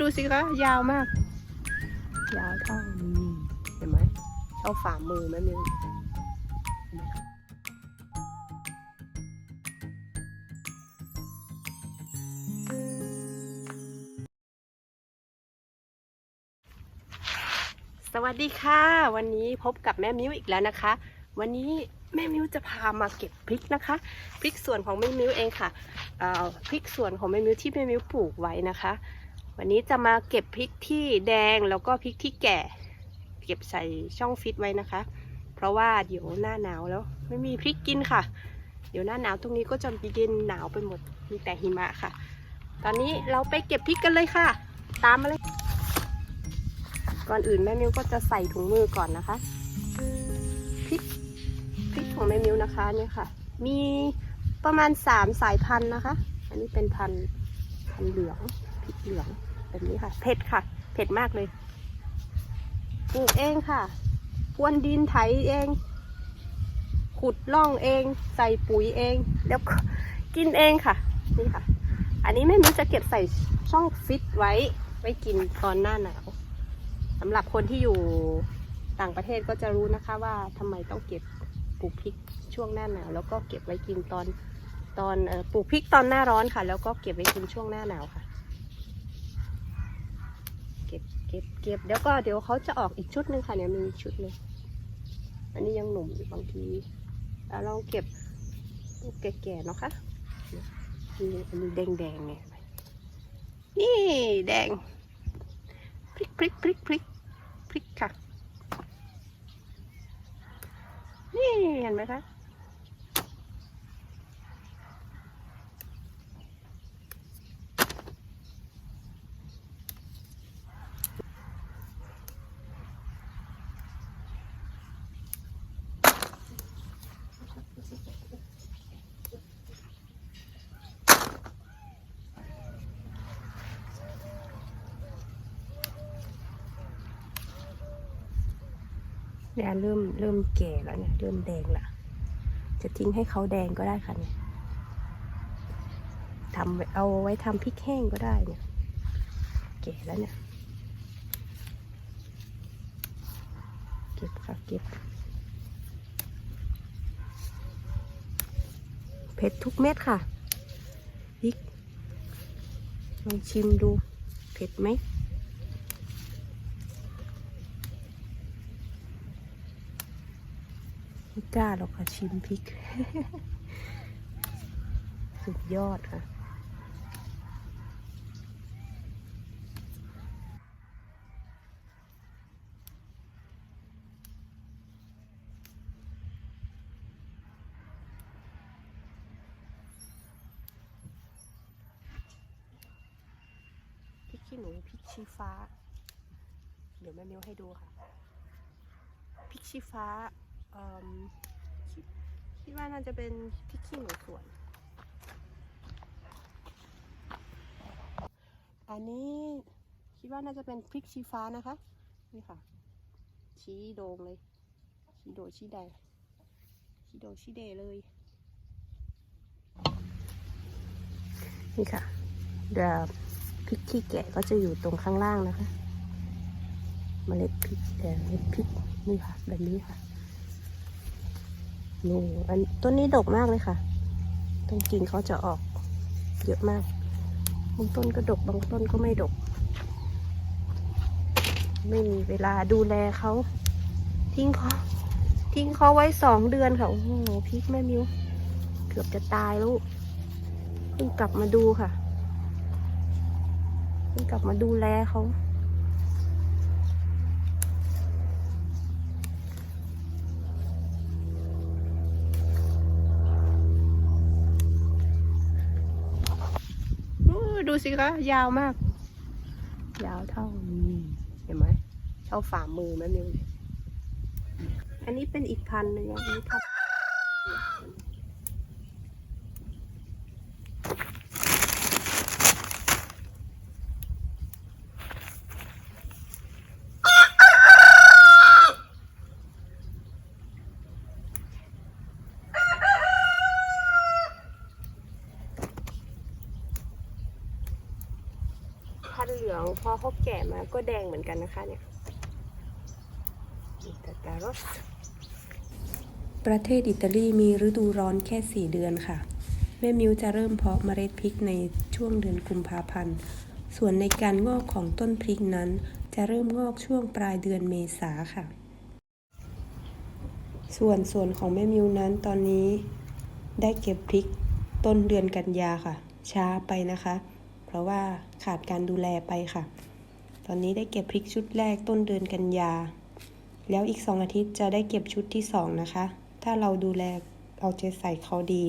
ดูสิคะยาวมาก ยาวเท่านี้เห็นไหมเท่าฝ่ามือแม่มิวสวัสดีค่ะ วันนี้พบกับแม่มิวอีกแล้วนะคะ วันนี้แม่มิวจะพามาเก็บพริกนะคะ พริกสวนของแม่มิวเองค่ะพริกสวนของแม่มิวที่แม่มิวปลูกไว้นะคะ วันนี้จะมาเก็บพริกที่แดงแล้วก็พริกที่แก่ เก็บใส่ช่องฟิตไว้นะคะ เพราะว่าเดี๋ยวหน้าหนาวแล้ว ไม่มีพริกกินค่ะ เดี๋ยวหน้าหนาวตรงนี้ก็จะมีดินหนาวไปหมดมีแต่หิมะค่ะ ตอนนี้เราไปเก็บพริกกันเลยค่ะ ตามมาเลย ก่อนอื่นแม่มิวก็จะใส่ถุงมือก่อนนะคะพริกพริกของแม่มิวนะคะเนี่ยค่ะ มีประมาณสามสายพันธุ์นะคะ อันนี้เป็นพันธุ์พันธุ์เหลือง เหลืองแบบนี้ค่ะ เผ็ดค่ะ เผ็ดมากเลยปลูกเองค่ะพวนดินไถเอง ขุดร่องเอง ใส่ปุ๋ยเอง แล้วกินเองค่ะ นี่ค่ะ อันนี้แม่มิจะเก็บใส่ช่องฟิตไว้ไว้กินตอนหน้าหนาวสำหรับคนที่อยู่ต่างประเทศก็จะรู้นะคะว่าทำไมต้องเก็บปลูกพริกช่วงหน้าหนาว แล้วก็เก็บไว้กินตอนตอนปลูกพริกตอนหน้าร้อนค่ะ แล้วก็เก็บไว้กินช่วงหน้าหนาวค่ะ เก็บเก็บเดี๋ยวก็เดี๋ยวเขาจะออกอีกชุดหนึ่งค่ะเนี่ยมีชุดหนึ่งอันนี้ยังหนุ่มอยู่บางทีแล้วเราเก็บแก่ๆเนาะค่ะนี่อันนี้แดงๆเนี่ยนี่แดงพริกพริกพริกพริกพริกค่ะนี่เห็นไหมคะ ยาเริ่มเริ่มแก่แล้วเนี่ยเริ่มแดงละจะทิ้งให้เขาแดงก็ได้ค่ะเนี่ยทำเอาไว้ทำพริกแห้งก็ได้เนี่ยแก่แล้วเนี่ยเก็บค่ะเก็บเผ็ดทุกเม็ดค่ะพริกลองชิมดูเผ็ดไหม ไม่กล้าหรอกค่ะชิมพริก สุดยอดค่ะพริกขี้หนูพริกชี้ฟ้า เดี๋ยวแม่มิวให้ดูค่ะพริกชี้ฟ้า คิดคิดว่าน่าจะเป็นพริกขี้หนูสวน อันนี้คิดว่าน่าจะเป็นพริกชี้ฟ้านะคะ นี่ค่ะ ชี้โดงเลย ชี้โดชี้แดงชี้โดชี้เดเลย นี่ค่ะเดี๋ยวพริกขี้แกะก็จะอยู่ตรงข้างล่างนะคะเมล็ดพริกแต่เมล็ดพริกนี่ค่ะแบบนี้ค่ะ นี่อันต้นนี้ดกมากเลยค่ะต้นกิ่งเขาจะออกเยอะมาก บางต้นก็ดก บางต้นก็ไม่ดก ไม่มีเวลาดูแลเขาทิ้งเขาทิ้งเขาไว้สองเดือนค่ะโอ้โหพริกแม่มิวเกือบจะตายแล้วเพิ่งกลับมาดูค่ะเพิ่งกลับมาดูแลเขา อู้ ดูสิคะ ยาวมาก ยาวเท่านี้เห็นไหมเท่าฝ่ามือแม่มิวเลยอันนี้เป็นอีกพันหนึ่งอันนี้พัน พันเหลือง พอเขาแก่มาก็แดงเหมือนกันนะคะเนี่ยตาตารสประเทศอิตาลีมีฤดูร้อนแค่ 4 เดือนค่ะ แม่มิวจะเริ่มเพาะเมล็ดพริกในช่วงเดือนกุมภาพันธ์ ส่วนในการงอกของต้นพริกนั้น จะเริ่มงอกช่วงปลายเดือนเมษาค่ะ ส่วนส่วนของแม่มิวนั้นตอนนี้ ได้เก็บพริกต้นเดือนกันยาค่ะ ช้าไปนะคะ ราะว่าขาดการดูแลไปค่ะ ตอนนี้ได้เก็บพริกชุดแรกต้นเดือนกันยา แล้วอีกสองอาทิตย์จะได้เก็บชุดที่สองนะคะ ถ้าเราดูแลเอาใจใส่เขาดี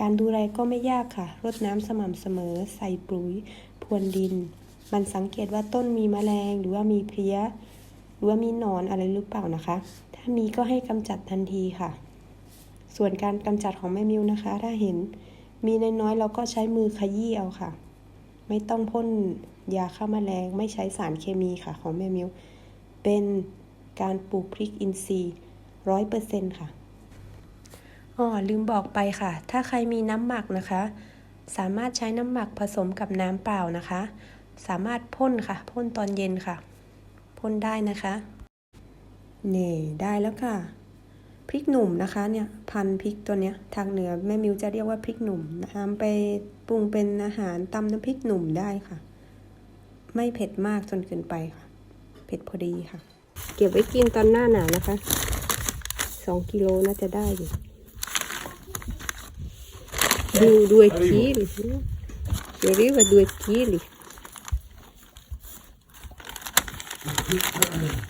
การดูแลก็ไม่ยากค่ะ รดน้ำสม่ำเสมอ ใส่ปุ๋ยพรวนดิน มันสังเกตว่าต้นมีแมลงหรือว่ามีเพลี้ย หรือว่ามีหนอนอะไรหรือเปล่านะคะ ถ้ามีก็ให้กำจัดทันทีค่ะ ส่วนการกำจัดของแม่มิวนะคะ ถ้าเห็นมีน้อยๆเราก็ใช้มือขยี้เอาค่ะ ไม่ต้องพ่นยาฆ่าแมลง ไม่ใช้สารเคมีค่ะ ของแม่มิวเป็นการปลูกพริกอินทรีย์ร้อยเปอร์เซ็นค่ะอ๋อลืมบอกไปค่ะ ถ้าใครมีน้ำหมักนะคะ สามารถใช้น้ำหมักผสมกับน้ำเปล่านะคะ สามารถพ่นค่ะ พ่นตอนเย็นค่ะ พ่นได้นะคะ นี่ได้แล้วค่ะพ ริกหนุ่มนะคะเนี่ยพันพริกตัวเนี้ยทางเหนือแม่มิวจะเรียกว่าพริกหนุ่มนะคะไปปรุงเป็นอาหารตำน้ำพริกหนุ่มได้ค่ะ ไม่เผ็ดมากจนเกินไปค่ะ เผ็ดพอดีค่ะ เก็บไว้กินตอนหน้าหนาวนะคะสองกิโลน่าจะได้อยู่ดูด้วยกีลิเดี๋ยวรีว่าด้วยกีลิ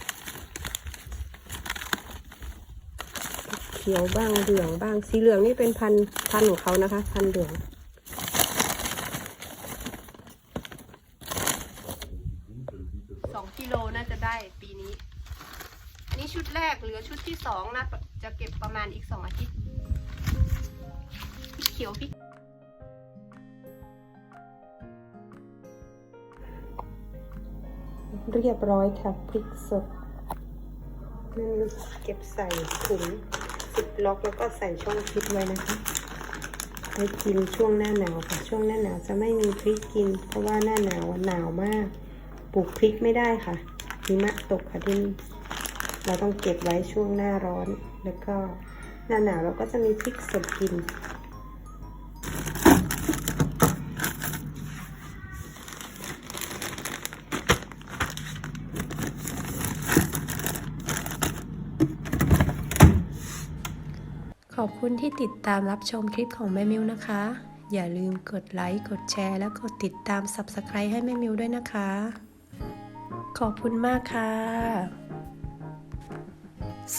เขียวบ้างเหลืองบ้างสีเหลืองนี่เป็นพันธุ์พันธุ์ของเขานะคะ พันธุ์เหลืองสองกิโลน่าจะได้ปีนี้ อันนี้ชุดแรกเหลือชุดที่สองนะจะเก็บประมาณอีกสองอาทิตย์พริกเขียวพริกเรียบร้อยค่ะพริกสดนั่นเก็บใส่ถุง สิบล็อกแล้วก็ใส่ช่องฟิตไว้นะคะไว้กินช่วงหน้าหนาวค่ะ ช่วงหน้าหนาวจะไม่มีพริกกิน เพราะว่าหน้าหนาวหนาวมาก ปลูกพริกไม่ได้ค่ะหิมะตกค่ะที่นี่เราต้องเก็บไว้ช่วงหน้าร้อน แล้วก็หน้าหนาวเราก็จะมีพริกสดกิน อบคุณที่ติดตามรับชมคลิปของแม่มิวนะคะ อย่าลืมกดไลค์ กดแชร์ และกดติดตาม Subscribe ให้แม่มิวด้วยนะคะ ขอบคุณมากค่ะ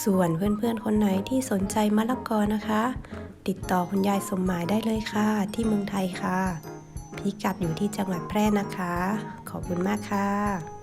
ส่วนเพื่อนๆ คนไหนที่สนใจมะละกอนะคะ ติดต่อคุณยายสมหมายได้เลยค่ะ ที่เมืองไทยค่ะ พิกัดอยู่ที่จังหวัดแพร่นะคะ ขอบคุณมากค่ะ